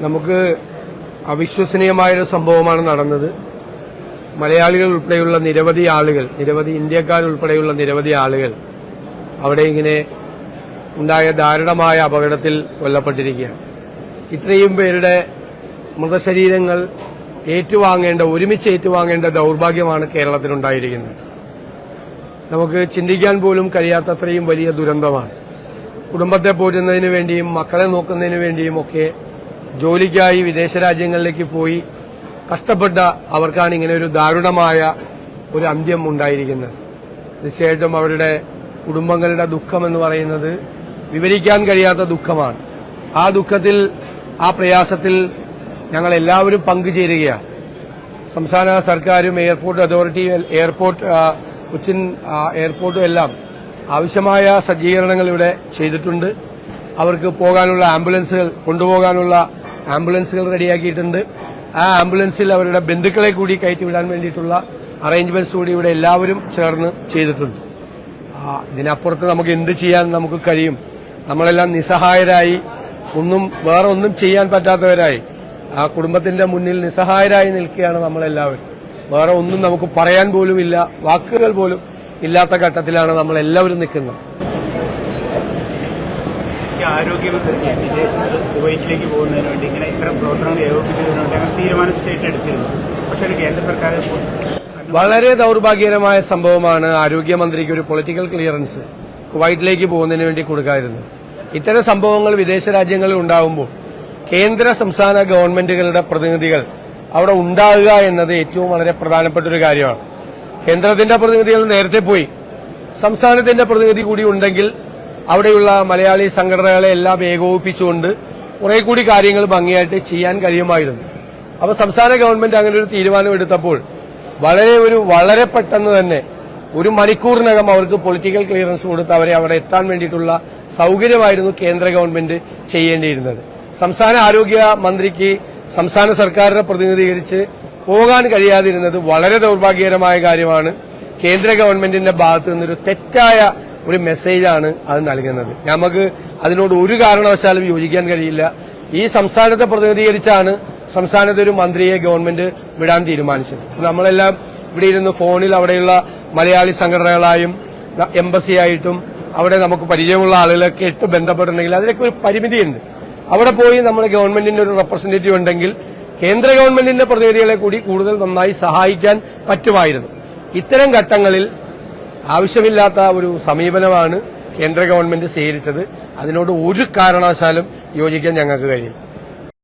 നമുക്ക് അവിശ്വസനീയമായൊരു സംഭവമാണ് നടന്നത്. മലയാളികൾ ഉൾപ്പെടെയുള്ള നിരവധി ആളുകൾ നിരവധി ഇന്ത്യക്കാരുൾപ്പെടെയുള്ള നിരവധി ആളുകൾ അവിടെ ഇങ്ങനെ ഉണ്ടായ ദാരുണമായ അപകടത്തിൽ കൊല്ലപ്പെട്ടിരിക്കുകയാണ്. ഇത്രയും പേരുടെ മൃതശരീരങ്ങൾ ഏറ്റുവാങ്ങേണ്ട ഒരുമിച്ച് ഏറ്റുവാങ്ങേണ്ട ദൗർഭാഗ്യമാണ് കേരളത്തിലുണ്ടായിരിക്കുന്നത് നമുക്ക് ചിന്തിക്കാൻ പോലും കഴിയാത്തത്രയും വലിയ ദുരന്തമാണ്. കുടുംബത്തെ പോറ്റുന്നതിന് വേണ്ടിയും മക്കളെ നോക്കുന്നതിനു വേണ്ടിയും ഒക്കെ ജോലിക്കായി വിദേശ രാജ്യങ്ങളിലേക്ക് പോയി കഷ്ടപ്പെട്ട അവർക്കാണ് ഇങ്ങനെ ഒരു ദാരുണമായ ഒരു അന്ത്യം ഉണ്ടായിരിക്കുന്നത്. തീർച്ചയായിട്ടും അവരുടെ കുടുംബങ്ങളുടെ ദുഃഖം എന്ന് പറയുന്നത് വിവരിക്കാൻ കഴിയാത്ത ദുഃഖമാണ്. ആ ദുഃഖത്തിൽ ആ പ്രയാസത്തിൽ ഞങ്ങൾ എല്ലാവരും പങ്കുചേരുകയാണ്. സംസ്ഥാന സർക്കാരും എയർപോർട്ട് അതോറിറ്റിയും എയർപോർട്ട് കൊച്ചിൻ എയർപോർട്ടും എല്ലാം ആവശ്യമായ സജ്ജീകരണങ്ങൾ ഇവിടെ ചെയ്തിട്ടുണ്ട്. അവർക്ക് പോകാനുള്ള ആംബുലൻസുകൾ കൊണ്ടുപോകാനുള്ള ആംബുലൻസുകൾ റെഡിയാക്കിയിട്ടുണ്ട്. ആ ആംബുലൻസിൽ അവരുടെ ബന്ധുക്കളെ കൂടി കയറ്റിവിടാൻ വേണ്ടിയിട്ടുള്ള അറേഞ്ച്മെന്റ്സ് കൂടി ഇവിടെ എല്ലാവരും ചേർന്ന് ചെയ്തിട്ടുണ്ട്. ഇതിനപ്പുറത്ത് നമുക്ക് എന്ത് ചെയ്യാൻ നമുക്ക് കഴിയും? നമ്മളെല്ലാം നിസ്സഹായരായി. ഒന്നും വേറെ ഒന്നും ചെയ്യാൻ പറ്റാത്തവരായി. ആ കുടുംബത്തിന്റെ മുന്നിൽ നിസ്സഹായരായി നിൽക്കുകയാണ് നമ്മളെല്ലാവരും. വേറെ ഒന്നും നമുക്ക് പറയാൻ പോലും ഇല്ല വാക്കുകൾ പോലും ഇല്ലാത്ത ഘട്ടത്തിലാണ് നമ്മളെല്ലാവരും നിൽക്കുന്നത്. ഈ ആരോഗ്യമന്ത്രി വിദേശത്ത് കുവൈറ്റിലേക്ക് പോകുന്നതിന് വേണ്ടി ഇങ്ങനെ ഇത്തരം പ്രവർത്തനങ്ങൾ ഏകോപിപ്പിക്കുന്നതിന് വേണ്ടി അങ്ങനെ തീരുമാനം സ്റ്റേറ്റ് എടുത്തിരുന്നു. പക്ഷേ ഒരു കേന്ദ്ര സർക്കാർ വളരെ ദൗർഭാഗ്യകരമായ സംഭവമാണ് ആരോഗ്യമന്ത്രിക്ക് ഒരു പൊളിറ്റിക്കൽ ക്ലിയറൻസ് കുവൈറ്റിലേക്ക് പോകുന്നതിന് വേണ്ടി കൊടുക്കാതിരുന്നത്. ഇത്തരം സംഭവങ്ങൾ വിദേശ രാജ്യങ്ങളിൽ ഉണ്ടാകുമ്പോൾ കേന്ദ്ര സംസ്ഥാന ഗവൺമെന്റുകളുടെ പ്രതിനിധികൾ അവിടെ ഉണ്ടാകുക എന്നത് ഏറ്റവും വളരെ പ്രധാനപ്പെട്ട ഒരു കാര്യമാണ്. കേന്ദ്രത്തിന്റെ പ്രതിനിധികൾ നേരത്തെ പോയി. സംസ്ഥാനത്തിന്റെ പ്രതിനിധി കൂടി ഉണ്ടെങ്കിൽ അവിടെയുള്ള മലയാളി സംഘടനകളെ എല്ലാം ഏകോപിപ്പിച്ചുകൊണ്ട് കുറെ കൂടി കാര്യങ്ങൾ ഭംഗിയായിട്ട് ചെയ്യാൻ കഴിയുമായിരുന്നു. അപ്പോൾ സംസ്ഥാന ഗവൺമെന്റ് അങ്ങനെ ഒരു തീരുമാനം എടുത്തപ്പോൾ വളരെ ഒരു വളരെ പെട്ടെന്ന് തന്നെ ഒരു മണിക്കൂറിനകം അവർക്ക് പൊളിറ്റിക്കൽ ക്ലിയറൻസ് കൊടുത്ത് അവരെ അവിടെ എത്താൻ വേണ്ടിയിട്ടുള്ള സൗകര്യമായിരുന്നു കേന്ദ്ര ഗവൺമെന്റ് ചെയ്യേണ്ടിയിരുന്നത്. സംസ്ഥാന ആരോഗ്യ മന്ത്രിക്ക് സംസ്ഥാന സർക്കാരിനെ പ്രതിനിധീകരിച്ച് പോകാൻ കഴിയാതിരുന്നത് വളരെ ദൗർഭാഗ്യകരമായ കാര്യമാണ്. കേന്ദ്ര ഗവൺമെന്റിന്റെ ഭാഗത്തു നിന്നൊരു തെറ്റായ ഒരു മെസ്സേജാണ് അത് നൽകുന്നത്. നമുക്ക് അതിനോട് ഒരു കാരണവശാലും യോജിക്കാൻ കഴിയില്ല. ഈ സംസ്ഥാനത്തെ പ്രതിനിധീകരിച്ചാണ് സംസ്ഥാനത്തെ ഒരു മന്ത്രിയെ ഗവൺമെന്റ് വിടാൻ തീരുമാനിച്ചത്. നമ്മളെല്ലാം ഇവിടെ ഇരുന്ന് ഫോണിൽ അവിടെയുള്ള മലയാളി സംഘടനകളായും എംബസി ആയിട്ടും അവിടെ നമുക്ക് പരിചയമുള്ള ആളുകളൊക്കെ ഇട്ട് ബന്ധപ്പെട്ടിട്ടുണ്ടെങ്കിൽ അതിലൊക്കെ ഒരു പരിമിതിയുണ്ട്. അവിടെ പോയി നമ്മുടെ ഗവൺമെന്റിന്റെ ഒരു റെപ്രസെന്റേറ്റീവ് ഉണ്ടെങ്കിൽ കേന്ദ്ര ഗവൺമെന്റിന്റെ പ്രതിനിധികളെ കൂടി കൂടുതൽ നന്നായി സഹായിക്കാൻ പറ്റുമായിരുന്നു. ഇത്തരം ഘട്ടങ്ങളിൽ ആവശ്യമില്ലാത്ത ഒരു സമീപനമാണ് കേന്ദ്ര ഗവൺമെന്റ് സ്വീകരിച്ചത്. അതിനോട് ഒരു കാരണവശാലും യോജിക്കാൻ ഞങ്ങൾക്ക് കഴിയും